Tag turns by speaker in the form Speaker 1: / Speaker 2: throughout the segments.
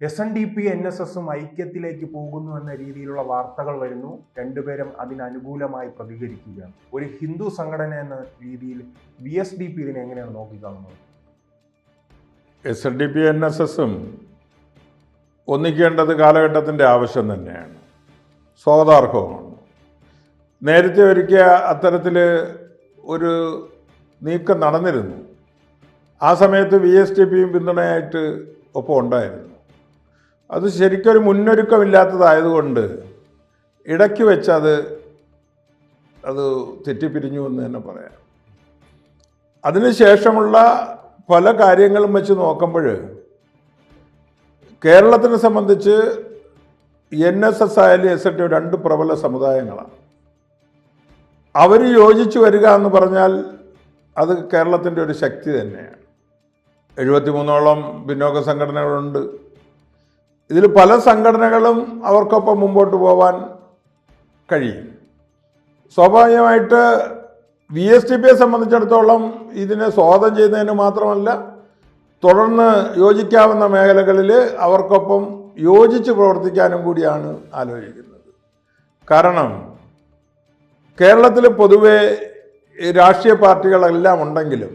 Speaker 1: S N D P N S എസും ഐക്യത്തിലേക്ക് പോകുന്നു എന്ന രീതിയിലുള്ള വാർത്തകൾ വരുന്നു. രണ്ടുപേരും അതിനനുകൂലമായി പ്രതികരിക്കുകയാണ്. ഒരു ഹിന്ദു സംഘടന എന്ന രീതിയിൽ വി എസ് ഡി പി ഇതിനെ എങ്ങനെയാണ് നോക്കിക്കാണുന്നത്?
Speaker 2: S N D P N S എസും ഒന്നിക്കേണ്ടത് കാലഘട്ടത്തിന്റെ ആവശ്യം തന്നെയാണ്. സ്വാഗതാർഹവുമാണ്. നേരത്തെ ഒരിക്കൽ അത്തരത്തിൽ ഒരു നീക്കം നടന്നിരുന്നു. ആ സമയത്ത് വി എസ് ടി പിയും പിന്തുണയായിട്ട് ഒപ്പം ഉണ്ടായിരുന്നു. അത് ശരിക്കൊരു മുന്നൊരുക്കമില്ലാത്തതായതുകൊണ്ട് ഇടയ്ക്ക് വെച്ച് അത് അത് തെറ്റിപ്പിരിഞ്ഞു എന്ന് തന്നെ പറയാം. അതിനുശേഷമുള്ള പല കാര്യങ്ങളും വെച്ച് നോക്കുമ്പോൾ കേരളത്തിനെ സംബന്ധിച്ച് എൻ എസ് എസ് ആയാലും എസ് എൻ രണ്ട് പ്രബല സമുദായങ്ങളാണ്. അവർ യോജിച്ചു വരിക എന്ന് പറഞ്ഞാൽ അത് കേരളത്തിന്റെ ഒരു ശക്തി തന്നെയാണ്. എഴുപത്തിമൂന്നോളം പിന്നോക്ക സംഘടനകളുണ്ട് ഇതിൽ പല സംഘടനകളും അവർക്കൊപ്പം മുമ്പോട്ട് പോവാൻ കഴിയും. സ്വാഭാവികമായിട്ട് വി എസ് ടി പിയെ സംബന്ധിച്ചിടത്തോളം ഇതിനെ സ്വാഗതം ചെയ്യുന്നതിന് മാത്രമല്ല തുടർന്ന് യോജിക്കാവുന്ന മേഖലകളിൽ അവർക്കൊപ്പം യോജിച്ച് പ്രവർത്തിക്കാനും കൂടിയാണ് ആലോചിക്കുന്നത്. കാരണം കേരളത്തിൽ പൊതുവെ രാഷ്ട്രീയ പാർട്ടികളെല്ലാം ഉണ്ടെങ്കിലും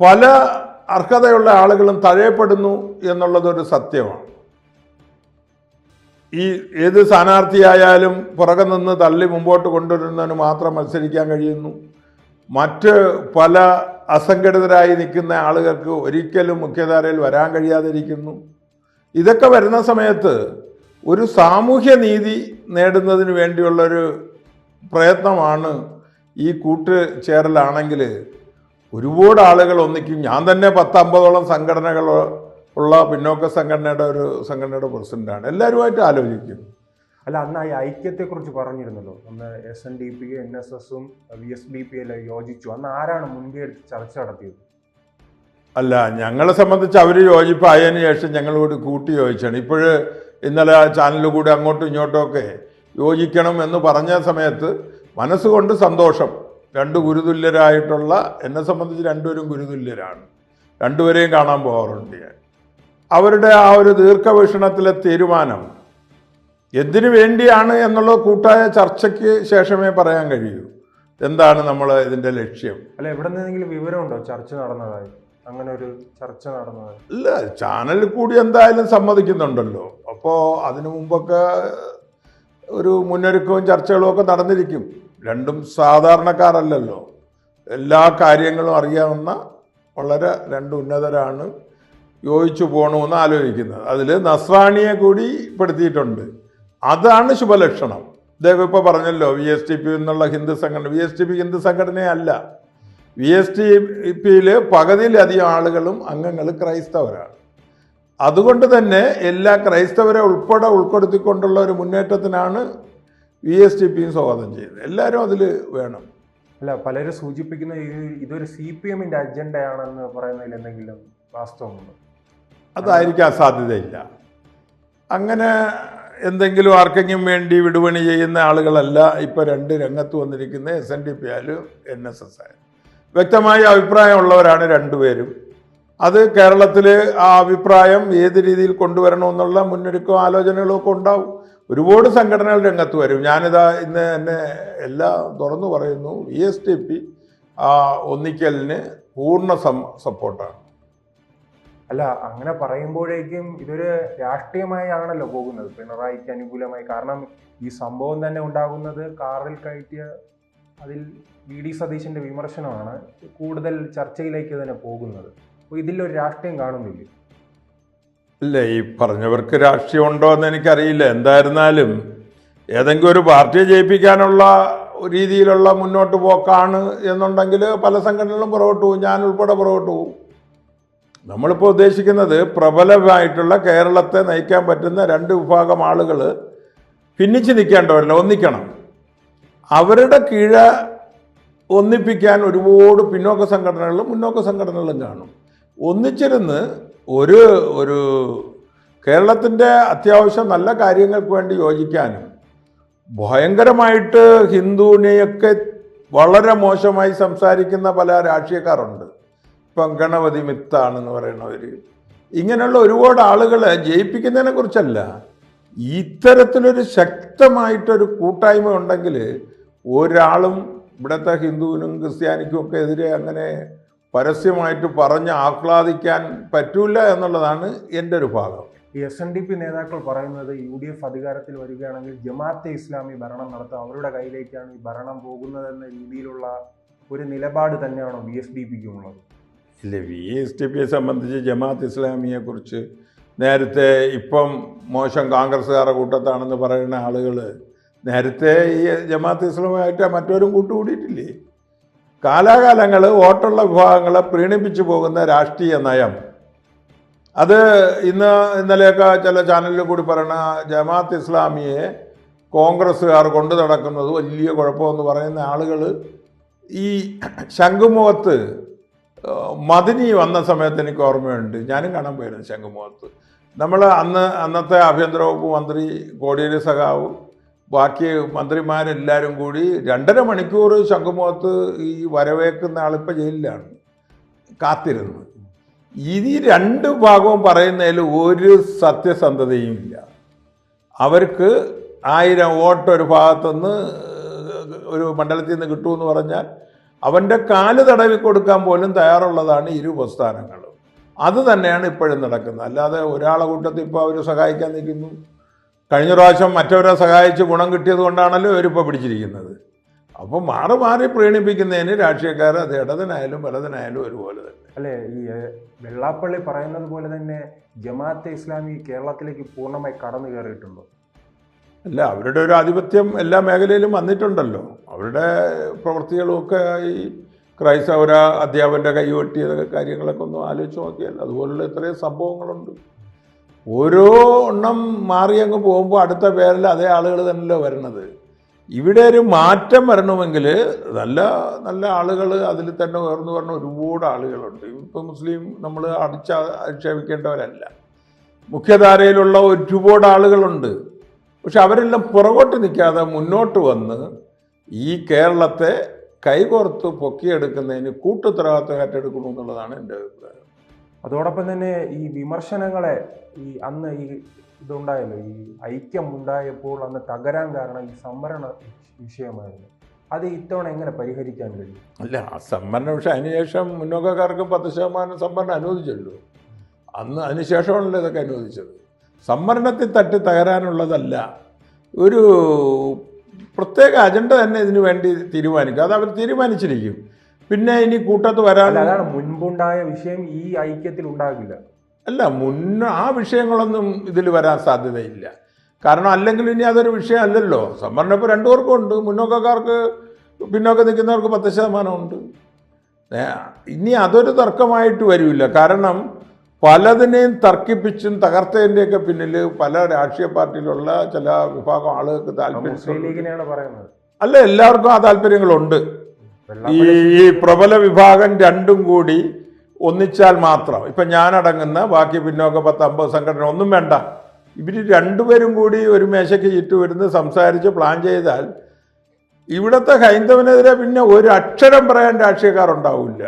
Speaker 2: പല അർഹതയുള്ള ആളുകളും തഴയപ്പെടുന്നു എന്നുള്ളതൊരു സത്യമാണ്. ഈ ഏത് സ്ഥാനാർത്ഥിയായാലും പുറകെ നിന്ന് തള്ളി മുമ്പോട്ട് കൊണ്ടുവരുന്നതിന് മാത്രം മത്സരിക്കാൻ കഴിയുന്നു. മറ്റ് പല അസംഘടിതരായി നിൽക്കുന്ന ആളുകൾക്ക് ഒരിക്കലും മുഖ്യധാരയിൽ വരാൻ കഴിയാതിരിക്കുന്നു. ഇതൊക്കെ വരുന്ന സമയത്ത് ഒരു സാമൂഹ്യ നീതി നേടുന്നതിന് വേണ്ടിയുള്ളൊരു പ്രയത്നമാണ് ഈ കൂട്ടുചേരലാണെങ്കിൽ ഒരുപാട് ആളുകൾ ഒന്നിക്കും. ഞാൻ തന്നെ പത്തമ്പതോളം സംഘടനകൾ ഉള്ള പിന്നോക്ക സംഘടനയുടെ ഒരു സംഘടനയുടെ പ്രസിഡന്റാണ്. എല്ലാവരുമായിട്ട് ആലോചിക്കും
Speaker 1: അല്ല അന്ന് ഈ ഐക്യത്തെക്കുറിച്ച് പറഞ്ഞിരുന്നല്ലോ. അന്ന് S N D P N S എസും വി എസ് ഡി പി എല്ലാം യോജിച്ചു. അന്ന് ആരാണ് മുൻകൈ എടുത്ത് ചർച്ച നടത്തിയത്?
Speaker 2: അല്ല ഞങ്ങളെ സംബന്ധിച്ച് അവർ യോജിപ്പായതിനു ശേഷം ഞങ്ങളോട് കൂട്ടി യോജിച്ചാണ്. ഇപ്പോൾ ഇന്നലെ ചാനലിൽ കൂടി അങ്ങോട്ടും ഇങ്ങോട്ടും ഒക്കെ യോജിക്കണം എന്ന് പറഞ്ഞ സമയത്ത് മനസ്സുകൊണ്ട് സന്തോഷം. രണ്ട് ഗുരുതുല്യരായിട്ടുള്ള എന്നെ സംബന്ധിച്ച് രണ്ടുപേരും ഗുരുതുല്യരാണ്. രണ്ടുപേരെയും കാണാൻ പോകാറുണ്ട് ഞാൻ. അവരുടെ ആ ഒരു ദീർഘവീക്ഷണത്തിലെ തീരുമാനം എന്തിനു വേണ്ടിയാണ് എന്നുള്ള കൂട്ടായ ചർച്ചയ്ക്ക് ശേഷമേ പറയാൻ കഴിയൂ. എന്താണ് നമ്മൾ ഇതിന്റെ ലക്ഷ്യം?
Speaker 1: അല്ല എവിടെ നിന്നെങ്കിലും വിവരമുണ്ടോ? ചർച്ച നടന്നതായി. അങ്ങനെ ഒരു ചർച്ച നടന്നതായി.
Speaker 2: ഇല്ല ചാനലിൽ കൂടി എന്തായാലും സമ്മതിക്കുന്നുണ്ടല്ലോ. അപ്പോൾ അതിനു മുമ്പൊക്കെ ഒരു മുന്നൊരുക്കവും ചർച്ചകളും ഒക്കെ നടന്നിരിക്കും. രണ്ടും സാധാരണക്കാരല്ലല്ലോ. എല്ലാ കാര്യങ്ങളും അറിയാവുന്ന വളരെ രണ്ട് ഉന്നതരാണ് യോജിച്ചു പോകണമെന്ന് ആലോചിക്കുന്നത്. അതിൽ നസ്രാണിയെ കൂടി പെടുത്തിയിട്ടുണ്ട്. അതാണ് ശുഭലക്ഷണം. ഇദ്ദേഹം ഇപ്പോൾ പറഞ്ഞല്ലോ വി എസ് ടി പി എന്നുള്ള ഹിന്ദു സംഘടന V S T P Hindu സംഘടനയല്ല. വി എസ് ടി പിയിൽ പകുതിയിലധികം ആളുകളും അംഗങ്ങൾ ക്രൈസ്തവരാണ്. അതുകൊണ്ട് തന്നെ എല്ലാ ക്രൈസ്തവരെ ഉൾപ്പെടെ ഉൾപ്പെടുത്തിക്കൊണ്ടുള്ള ഒരു മുന്നേറ്റത്തിനാണ് വി എസ് ടി പിയും സ്വാഗതം ചെയ്യുന്നത് എല്ലാവരും അതിൽ വേണം.
Speaker 1: അല്ല പലരും സൂചിപ്പിക്കുന്ന ഇതൊരു സി പി എമ്മിന്റെ അജണ്ടയാണെന്ന് പറയുന്നതിൽ എന്തെങ്കിലും വാസ്തവമുണ്ടോ?
Speaker 2: അതായിരിക്കാൻ സാധ്യതയില്ല അങ്ങനെ എന്തെങ്കിലും ആർക്കെങ്കിലും വേണ്ടി വിടുപണി ചെയ്യുന്ന ആളുകളല്ല ഇപ്പോൾ രണ്ട് രംഗത്ത് വന്നിരിക്കുന്ന എസ് എൻ ഡി പി ആയാലും എൻ എസ് എസ് ആയാലും. വ്യക്തമായ അഭിപ്രായമുള്ളവരാണ് രണ്ടുപേരും. അത് കേരളത്തിൽ ആ അഭിപ്രായം ഏത് രീതിയിൽ കൊണ്ടുവരണമെന്നുള്ള മുന്നൊരുക്കവും ആലോചനകളും ഒക്കെ ഉണ്ടാവും. ഒരുപാട് സംഘടനകൾ രംഗത്ത് വരും. ഞാനിതാ ഇന്ന് എന്നെ എല്ലാം തുറന്നു പറയുന്നു വി എസ് ടി പി ഒന്നിക്കലിന് പൂർണ സപ്പോർട്ടാണ്.
Speaker 1: അല്ല അങ്ങനെ പറയുമ്പോഴേക്കും ഇതൊരു രാഷ്ട്രീയമായി ആണല്ലോ പോകുന്നത്. പിണറായിക്ക് അനുകൂലമായി. കാരണം ഈ സംഭവം തന്നെ ഉണ്ടാകുന്നത് കാറിൽ കയറ്റിയ അതിൽ വി ഡി സതീശന്റെ വിമർശനമാണ് കൂടുതൽ ചർച്ചയിലേക്ക് തന്നെ പോകുന്നത്. അപ്പോൾ ഇതിലൊരു രാഷ്ട്രീയം കാണുന്നില്ലേ?
Speaker 2: ഇല്ല ഈ പറഞ്ഞവർക്ക് രാഷ്ട്രീയം ഉണ്ടോ എന്ന് എനിക്കറിയില്ല. എന്തായിരുന്നാലും ഏതെങ്കിലും ഒരു പാർട്ടിയെ ജയിപ്പിക്കാനുള്ള രീതിയിലുള്ള മുന്നോട്ട് പോക്കാണ് എന്നുണ്ടെങ്കിൽ പല സംഘടനകളും പുറകോട്ട് പോകും. ഞാൻ ഉൾപ്പെടെ പുറകോട്ട് പോകും. നമ്മളിപ്പോൾ ഉദ്ദേശിക്കുന്നത് പ്രബലമായിട്ടുള്ള കേരളത്തെ നയിക്കാൻ പറ്റുന്ന രണ്ട് വിഭാഗം ആളുകൾ ഭിന്നിച്ച് നിൽക്കേണ്ടവരല്ല ഒന്നിക്കണം. അവരുടെ കീഴ ഒന്നിപ്പിക്കാൻ ഒരുപാട് പിന്നോക്ക സംഘടനകളും മുന്നോക്ക സംഘടനകളും കാണും. ഒന്നിച്ചിരുന്ന് ഒരു ഒരു കേരളത്തിന്റെ അത്യാവശ്യം നല്ല കാര്യങ്ങൾക്ക് വേണ്ടി യോജിക്കാനും ഭയങ്കരമായിട്ട് ഹിന്ദുവിനെയൊക്കെ വളരെ മോശമായി സംസാരിക്കുന്ന പല രാഷ്ട്രീയക്കാരുണ്ട്. ഇപ്പം ഗണപതി മിത്താണെന്ന് പറയുന്നവർ ഇങ്ങനെയുള്ള ഒരുപാട് ആളുകളെ ജയിപ്പിക്കുന്നതിനെ കുറിച്ചല്ല ഇത്തരത്തിലൊരു ശക്തമായിട്ടൊരു കൂട്ടായ്മ ഉണ്ടെങ്കിൽ ഒരാളും ഇവിടുത്തെ ഹിന്ദുവിനും ക്രിസ്ത്യാനിക്കും ഒക്കെ എതിരെ അങ്ങനെ പരസ്യമായിട്ട് പറഞ്ഞ് ആഹ്ലാദിക്കാൻ പറ്റൂല എന്നുള്ളതാണ് എന്റെ ഒരു ഭാഗം.
Speaker 1: ഈ എസ് എൻ ഡി പി നേതാക്കൾ പറയുന്നത് യു ഡി എഫ് അധികാരത്തിൽ വരികയാണെങ്കിൽ ജമാഅത്തെ ഇസ്ലാമി ഭരണം നടത്തുക അവരുടെ കയ്യിലേക്കാണ് ഈ ഭരണം പോകുന്നതെന്ന രീതിയിലുള്ള ഒരു നിലപാട് തന്നെയാണോ ബി എസ് ഡി പിക്കും ഉള്ളത്
Speaker 2: ഇല്ല വി എസ് ഡി പിയെ സംബന്ധിച്ച് ജമാഅത്ത് ഇസ്ലാമിയെ കുറിച്ച് നേരത്തെ ഇപ്പം മോശം കോൺഗ്രസ്സുകാരുടെ കൂട്ടത്താണെന്ന് പറയുന്ന ആളുകൾ നേരത്തെ ഈ ജമാഅത്ത് ഇസ്ലാമായിട്ട് മറ്റവരും കൂട്ടുകൂടിയിട്ടില്ലേ? കാലാകാലങ്ങൾ വോട്ടുള്ള വിഭാഗങ്ങളെ പ്രീണിപ്പിച്ചു പോകുന്ന രാഷ്ട്രീയ നയം. അത് ഇന്ന് ഇന്നലെയൊക്കെ ചില ചാനലിൽ കൂടി പറയണ ജമാഅത്ത് ഇസ്ലാമിയെ കോൺഗ്രസ്സുകാർ കൊണ്ടു നടക്കുന്നത് വലിയ കുഴപ്പമെന്ന് പറയുന്ന ആളുകൾ ഈ ശംഖുമുഖത്ത് മദിനി വന്ന സമയത്ത് എനിക്ക് ഓർമ്മയുണ്ട്. ഞാനും കാണാൻ പോയിരുന്നു ശംഖുമുഖത്ത്. നമ്മൾ അന്ന് അന്നത്തെ ആഭ്യന്തര വകുപ്പ് മന്ത്രി കോടിയേരി സഖാവ് ബാക്കി മന്ത്രിമാരെല്ലാവരും കൂടി രണ്ടര മണിക്കൂർ ശംഖുമുഖത്ത് ഈ വരവേക്കുന്ന ആളിപ്പോൾ ജയിലിലാണ്. കാത്തിരുന്നത് ഈ രണ്ട് ഭാഗവും പറയുന്നതിൽ ഒരു സത്യസന്ധതയും ഇല്ല. അവർക്ക് ആയിരം വോട്ട് ഒരു ഭാഗത്തുനിന്ന് ഒരു മണ്ഡലത്തിൽ നിന്ന് കിട്ടുമെന്ന് പറഞ്ഞാൽ അവന്റെ കാൽ തടവി കൊടുക്കാൻ പോലും തയ്യാറുള്ളതാണ് ഇരു പ്രസ്ഥാനങ്ങളും. അത് തന്നെയാണ് ഇപ്പോഴും നടക്കുന്നത്. അല്ലാതെ ഒരാളെ കൂട്ടത്തിൽ ഇപ്പോൾ അവർ സഹായിക്കാൻ നിൽക്കുന്നു. കഴിഞ്ഞ പ്രാവശ്യം മറ്റവരെ സഹായിച്ച് ഗുണം കിട്ടിയത് കൊണ്ടാണല്ലോ ഇവരിപ്പോൾ പിടിച്ചിരിക്കുന്നത്. അപ്പോൾ മാറി മാറി പ്രീണിപ്പിക്കുന്നതിന് രാഷ്ട്രീയക്കാർ അത് ഇടതിനായാലും വലതിനായാലും ഒരുപോലെ തന്നെ.
Speaker 1: അല്ലേ ഈ വെള്ളാപ്പള്ളി പറയുന്നത് പോലെ തന്നെ ജമാഅത്തെ ഇസ്ലാമി കേരളത്തിലേക്ക് പൂർണമായി കടന്നു കയറിയിട്ടുണ്ടോ?
Speaker 2: അല്ല അവരുടെ ഒരു ആധിപത്യം എല്ലാ മേഖലയിലും വന്നിട്ടുണ്ടല്ലോ. അവരുടെ പ്രവൃത്തികളുമൊക്കെ ഈ ക്രൈസ്തവര അധ്യാപകന്റെ കൈവെട്ടിയ കാര്യങ്ങളൊക്കെ ഒന്ന് ആലോചിച്ച് നോക്കിയാൽ അതുപോലുള്ള ഇത്രയും സംഭവങ്ങളുണ്ട്. ഓരോ എണ്ണം മാറി അങ്ങ് പോകുമ്പോൾ അടുത്ത പേരിൽ അതേ ആളുകൾ തന്നെയല്ലോ വരണത്. ഇവിടെ ഒരു മാറ്റം വരണമെങ്കിൽ നല്ല നല്ല ആളുകൾ അതിൽ തന്നെ ഉയർന്നു പറഞ്ഞ ഒരുപാട് ആളുകളുണ്ട്. ഇപ്പോൾ മുസ്ലിം നമ്മൾ അടിച്ച ആക്ഷേപിക്കേണ്ടവരല്ല. മുഖ്യധാരയിലുള്ള ഒരുപാട് ആളുകളുണ്ട്. പക്ഷെ അവരെല്ലാം പുറകോട്ട് നിൽക്കാതെ മുന്നോട്ട് വന്ന് ഈ കേരളത്തെ കൈകോർത്ത് പൊക്കിയെടുക്കുന്നതിന് കൂട്ടുത്തരവാദിത്തം ഏറ്റെടുക്കണമെന്നുള്ളതാണ് എന്റെ അഭിപ്രായം.
Speaker 1: അതോടൊപ്പം തന്നെ ഈ വിമർശനങ്ങളെ ഈ അന്ന് ഈ ഇതുണ്ടായല്ലോ ഈ ഐക്യം ഉണ്ടായപ്പോൾ അന്ന് തകരാൻ കാരണം ഈ സംവരണ വിഷയമായിരുന്നു. അത് ഇത്തവണ എങ്ങനെ പരിഹരിക്കാൻ കഴിയും?
Speaker 2: അല്ല ആ സംവരണ വിഷയം അതിനുശേഷം മുന്നോക്കക്കാർക്ക് പത്ത് ശതമാനം സംവരണം അനുവദിച്ചല്ലോ. അന്ന് അതിനുശേഷമാണല്ലോ ഇതൊക്കെ അനുവദിച്ചത്. സംവരണത്തിൽ തട്ടി തകരാനുള്ളതല്ല ഒരു പ്രത്യേക അജണ്ട തന്നെ ഇതിനു വേണ്ടി തീരുമാനിക്കും. അത് അവർ തീരുമാനിച്ചിരിക്കും. പിന്നെ ഇനി കൂട്ടത്ത് വരാൻ
Speaker 1: അതാണ് മുൻപുണ്ടായ വിഷയം ഈ ഐക്യത്തിൽ ഉണ്ടാകില്ല
Speaker 2: അല്ല മുൻ ആ വിഷയങ്ങളൊന്നും ഇതിൽ വരാൻ സാധ്യതയില്ല. കാരണം അല്ലെങ്കിൽ ഇനി അതൊരു വിഷയമല്ലല്ലോ. സംവരണം ഇപ്പോൾ രണ്ടു പേർക്കും ഉണ്ട്. മുന്നോക്കക്കാർക്ക് പിന്നോക്കം നിൽക്കുന്നവർക്ക് പത്ത് ശതമാനമുണ്ട് ഇനി അതൊരു തർക്കമായിട്ട് വരില്ല. കാരണം പലതിനെയും തർക്കിപ്പിച്ചും തകർത്തതിന്റെയൊക്കെ പിന്നിൽ പല രാഷ്ട്രീയ പാർട്ടിയിലുള്ള ചില വിഭാഗം ആളുകൾക്ക് താല്പര്യം അല്ല എല്ലാവർക്കും ആ താല്പര്യങ്ങളുണ്ട്. ഈ ഈ പ്രബല വിഭാഗം രണ്ടും കൂടി ഒന്നിച്ചാൽ മാത്രം. ഇപ്പം ഞാനടങ്ങുന്ന ബാക്കി പിന്നോക്ക പത്ത് അമ്പത് സംഘടന ഒന്നും വേണ്ട. ഇവർ രണ്ടുപേരും കൂടി ഒരു മേശയ്ക്ക് ചുറ്റുമിരുന്ന് സംസാരിച്ച് പ്ലാൻ ചെയ്താൽ ഇവിടുത്തെ ഹൈന്ദവനെതിരെ പിന്നെ ഒരു അക്ഷരം പറയാൻ രാഷ്ട്രീയക്കാർ ഉണ്ടാവില്ല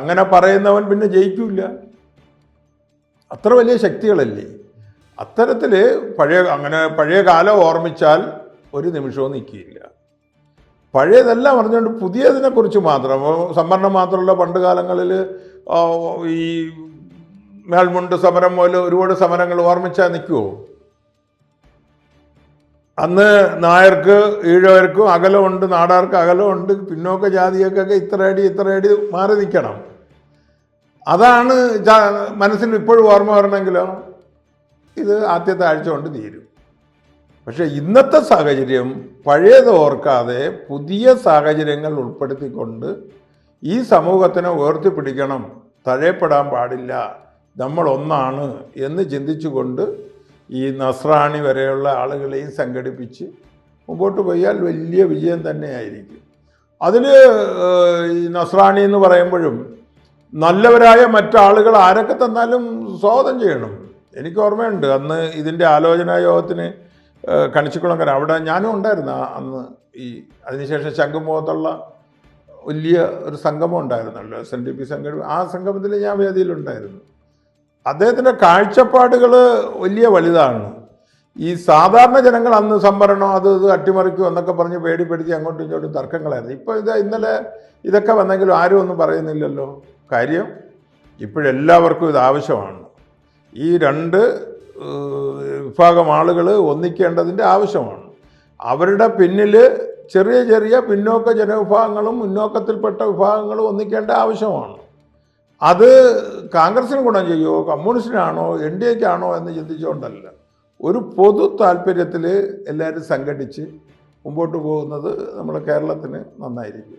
Speaker 2: അങ്ങനെ പറയുന്നവൻ പിന്നെ ജയിക്കില്ല. അത്ര വലിയ ശക്തികളല്ലേ? അത്തരത്തിൽ പഴയ അങ്ങനെ പഴയ കാലം ഓർമ്മിച്ചാൽ ഒരു നിമിഷവും നിൽക്കിയില്ല. പഴയതെല്ലാം പറഞ്ഞുകൊണ്ട് പുതിയതിനെക്കുറിച്ച് മാത്രം. സംവരണം മാത്രമല്ല പണ്ട് കാലങ്ങളിൽ ഈ മേൽമുണ്ട് സമരം പോലെ ഒരുപാട് സമരങ്ങൾ ഓർമ്മിച്ചാൽ നിൽക്കുമോ അന്ന് നായർക്ക് ഈഴവർക്കും അകലമുണ്ട് നാടാർക്ക് അകലമുണ്ട് പിന്നോക്ക ജാതികൾക്കൊക്കെ ഇത്ര അടി ഇത്ര അടി മാറി നിൽക്കണം. അതാണ് മനസ്സിൽ ഇപ്പോഴും ഓർമ്മ വരണമെങ്കിലോ? ഇത് ആദ്യത്തെ ആഴ്ച കൊണ്ട് തീരും. പക്ഷേ ഇന്നത്തെ സാഹചര്യം പഴയത് ഓർക്കാതെ പുതിയ സാഹചര്യങ്ങൾ ഉൾപ്പെടുത്തിക്കൊണ്ട് ഈ സമൂഹത്തിനെ ഉയർത്തിപ്പിടിക്കണം. തഴയപ്പെടാൻ പാടില്ല. നമ്മൾ ഒന്നാണ് എന്ന് ചിന്തിച്ചുകൊണ്ട് ഈ നസ്രാണി വരെയുള്ള ആളുകളെയും സംഘടിപ്പിച്ച് മുമ്പോട്ട് പോയാൽ വലിയ വിജയം തന്നെയായിരിക്കും. അതിൽ ഈ നസ്രാണി എന്ന് പറയുമ്പോഴും നല്ലവരായ മറ്റാളുകൾ ആരൊക്കെ തന്നാലും സ്വാഗതം ചെയ്യണം. എനിക്ക് ഓർമ്മയുണ്ട് അന്ന് ഇതിന്റെ ആലോചനാ യോഗത്തിന് കണിച്ചിക്കുളങ്കര അവിടെ ഞാനും ഉണ്ടായിരുന്നു അന്ന് ഈ അതിനുശേഷം ശംഖുമുഖത്തുള്ള വലിയ ഒരു സംഗമം ഉണ്ടായിരുന്നല്ലോ എസ് എൻ ഡി പി സംഘം ആ സംഗമത്തിൽ ഞാൻ വേദിയിലുണ്ടായിരുന്നു. അദ്ദേഹത്തിന്റെ കാഴ്ചപ്പാടുകൾ വലിയ വലുതാണ്. ഈ സാധാരണ ജനങ്ങൾ അന്ന് സംവരണം അത് ഇത് അട്ടിമറിക്കും എന്നൊക്കെ പറഞ്ഞ് പേടിപ്പെടുത്തി അങ്ങോട്ടും ഇങ്ങോട്ടും തർക്കങ്ങളായിരുന്നു. ഇപ്പോൾ ഇത് ഇന്നലെ ഇതൊക്കെ വന്നെങ്കിലും ആരും ഒന്നും പറയുന്നില്ലല്ലോ. കാര്യം ഇപ്പോഴെല്ലാവർക്കും ഇത് ആവശ്യമാണ്. ഈ രണ്ട് വിഭാഗം ആളുകൾ ഒന്നിക്കേണ്ടതിന്റെ ആവശ്യമാണ്. അവരുടെ പിന്നിൽ ചെറിയ ചെറിയ പിന്നോക്ക ജനവിഭാഗങ്ങളും മുന്നോക്കത്തിൽപ്പെട്ട വിഭാഗങ്ങളും ഒന്നിക്കേണ്ട ആവശ്യമാണ്. അത് കോൺഗ്രസിന് ഗുണം ചെയ്യുമോ കമ്മ്യൂണിസ്റ്റിനാണോ എൻ ഡി എക്കാണോ എന്ന് ചിന്തിച്ചുകൊണ്ടല്ല. ഒരു പൊതു താല്പര്യത്തിൽ എല്ലാവരും സംഘടിച്ച് മുമ്പോട്ട് പോകുന്നത് നമ്മുടെ കേരളത്തിന് നന്നായിരിക്കും.